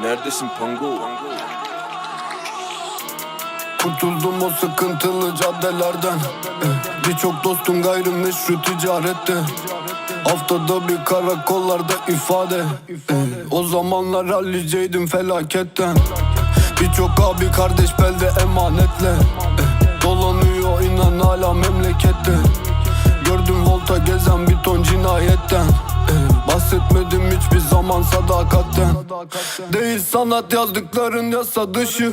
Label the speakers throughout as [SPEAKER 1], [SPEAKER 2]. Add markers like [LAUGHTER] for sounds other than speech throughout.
[SPEAKER 1] Neredesin Pango?
[SPEAKER 2] Kurtuldum o sıkıntılı caddelerden. Birçok dostum gayrimeşru ticarette. Haftada bir karakollarda ifade. O zamanlar halliceydim felaketten. Birçok abi kardeş belde emanetle. Dolanıyor inan hala memlekette. Gördüm volta gezen bir ton cinayetten. Bahsetmedim hiçbir zaman sadakatten. Değil sanat yazdıkların yasa dışı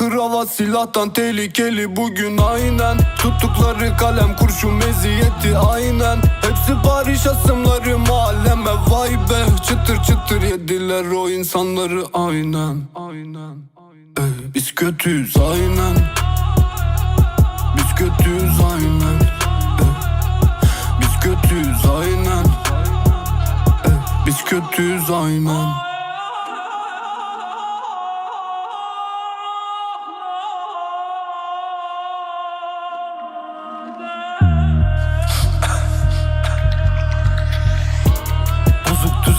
[SPEAKER 2] Kravat silahtan tehlikeli bugün aynen. Tuttukları kalem kurşun meziyeti aynen. Hepsi Paris asımları mahalleme vay be. Çıtır çıtır yediler o insanları aynen. Aynen Ey, Biz kötüyüz aynen. Biz kötüyüz aynen. Ey, Biz kötüyüz aynen. Ey, Biz kötüyüz aynen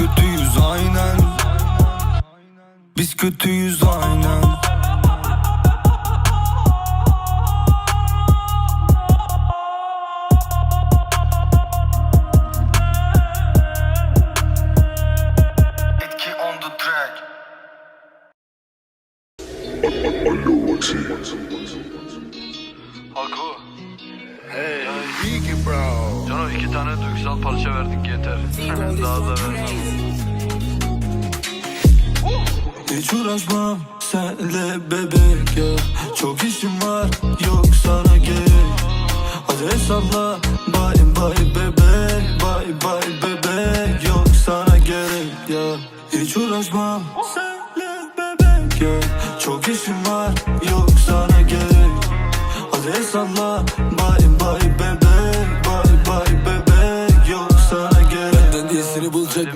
[SPEAKER 3] kötüyüz aynen. Biz kötüyüz aynen
[SPEAKER 4] duygusal parça verdik yeter. Daha da.
[SPEAKER 3] Hiç uğraşmam senle bebek ya. Çok işim var yok sana gerek. Hadi salla bye bye bebek Bye bye bebek. Yok sana gerek ya. Hiç uğraşmam senle bebek ya. Çok işim var yok sana gerek. Hadi salla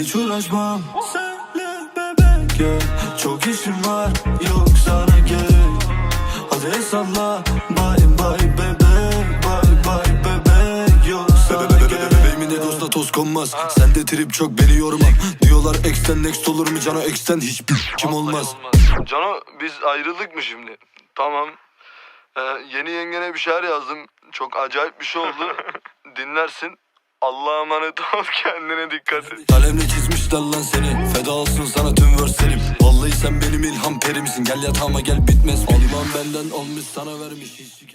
[SPEAKER 3] Hiç uğraşmam. Senle bebek ya Çok işim var. Yok sana gerek. Hadi salla bye bye bebek Bye bye bebek. Yok sana gerek. Bebeğimin egosuna toz konmaz. Sende trip çok beni yorma. Diyorlar ex'ten next olur mu cana ex'ten hiçbir kim olmaz.
[SPEAKER 4] Cano biz ayrıldık mı şimdi? Tamam. Ee, yeni yengene bir şeyler yazdım. Çok acayip bir şey oldu. [LAUGHS] Dinlersin. Allah'a emanet ol [LAUGHS] kendine dikkat et.
[SPEAKER 3] Kalemle çizmişler lan seni. Feda olsun sana tüm verslerim. Vallahi sen benim ilham perimsin. Gel yatağıma gel bitmez. Alman benden olmuş sana vermiş. Hiç